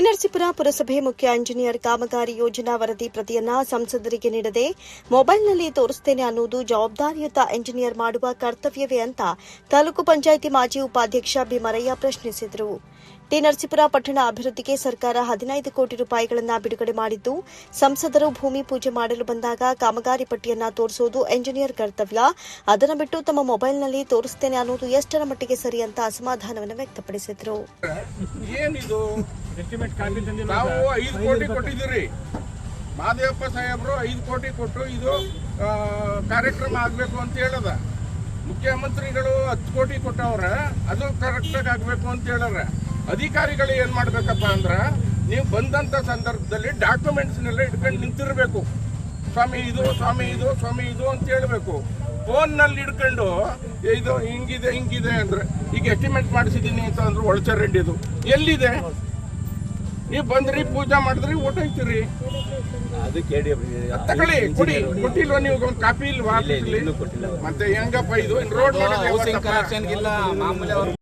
ಟಿನರಸೀಪುರ ಪುರಸಭೆ ಮುಖ್ಯ ಇಂಜಿನಿಯರ್ ಕಾಮಗಾರಿ ಯೋಜನಾ ವರದಿ ಪ್ರತಿಯನ್ನ ಸಂಸದರಿಗೆ ನೀಡದೆ ಮೊಬೈಲ್ನಲ್ಲಿ ತೋರಿಸ್ತೇನೆ ಅನ್ನುವುದು ಜವಾಬ್ದಾರಿಯುತ ಇಂಜಿನಿಯರ್ ಮಾಡುವ ಕರ್ತವ್ಯವೇ ಅಂತ ತಾಲೂಕು ಪಂಚಾಯಿತಿ ಮಾಜಿ ಉಪಾಧ್ಯಕ್ಷ ಭೀಮರಯ್ಯ ಪ್ರಶ್ನಿಸಿದರು. ಟಿ ನರಸೀಪುರ ಪಟ್ಟಣ ಅಭಿವೃದ್ಧಿಗೆ ಸರ್ಕಾರ ಹದಿನೈದು ಕೋಟಿ ರೂಪಾಯಿಗಳನ್ನು ಬಿಡುಗಡೆ ಮಾಡಿದ್ದು ಸಂಸದರು ಭೂಮಿ ಪೂಜೆ ಮಾಡಲು ಬಂದಾಗ ಕಾಮಗಾರಿ ಪಟ್ಟಿಯನ್ನು ತೋರಿಸುವುದು ಎಂಜಿನಿಯರ್ ಕರ್ತವ್ಯ. ಅದನ್ನು ಬಿಟ್ಟು ತಮ್ಮ ಮೊಬೈಲ್ನಲ್ಲಿ ತೋರಿಸ್ತೇನೆ ಅನ್ನೋದು ಎಷ್ಟರ ಮಟ್ಟಿಗೆ ಸರಿ ಅಂತ ಅಸಮಾಧಾನವನ್ನು ವ್ಯಕ್ತಪಡಿಸಿದರು. ಏನಿದು? ಎಸ್ಟಿಮೇಟ್ ಕಾಪಿ ತಂದಿಲ್ಲ ನಾವು ಐದು ಕೋಟಿ ಕೊಟ್ಟಿದ್ದೀರಿ. ಮಾದೇವಪ್ಪ ಸಾಹೇಬರು ಐದು ಕೋಟಿ ಕೊಟ್ಟು ಇದು ಕಾರ್ಯಕ್ರಮ ಆಗಬೇಕು ಅಂತ ಹೇಳದ. ಮುಖ್ಯಮಂತ್ರಿಗಳು ಹತ್ತು ಕೋಟಿ ಕೊಟ್ಟವ್ರ ಅದು ಕರೆಕ್ಟಾಗಿ ಆಗಬೇಕು ಅಂತ ಹೇಳಾರ ಅಧಿಕಾರಿಗಳು ಏನು ಮಾಡಬೇಕಪ್ಪ ಅಂದ್ರೆ ನೀವು ಬಂದಂಥ ಸಂದರ್ಭದಲ್ಲಿ ಡಾಕ್ಯುಮೆಂಟ್ಸ್ನೆಲ್ಲ ಇಟ್ಕೊಂಡು ನಿಂತಿರಬೇಕು. ಸ್ವಾಮಿ ಇದು ಸ್ವಾಮಿ ಇದು ಸ್ವಾಮಿ ಇದು ಅಂತ ಹೇಳಬೇಕು. ಫೋನ್ನಲ್ಲಿ ಹಿಡ್ಕೊಂಡು ಇದು ಹಿಂಗಿದೆ ಹಿಂಗಿದೆ ಅಂದ್ರೆ ಈಗ ಎಸ್ಟಿಮೇಟ್ ಮಾಡಿಸಿದ್ದೀನಿ ಅಂತ ಅಂದ್ರೆ ಒಳಚರಂಡಿದು ಎಲ್ಲಿದೆ? ನೀವು ಬಂದ್ರಿ ಪೂಜೆ ಮಾಡಿದ್ರಿ ಊಟ ಐತಿರಿ ಅದು ಕೇಳಿ ತಗೊಳ್ಳಿ ಕೊಡಿ ಕೊಟ್ಟಿಲ್ವಾ ನೀವು? ಒಂದು ಕಾಪಿ ಇಲ್ವಾ? ಮತ್ತೆ ಹೆಂಗಪ್ಪ ಇದು? Road housing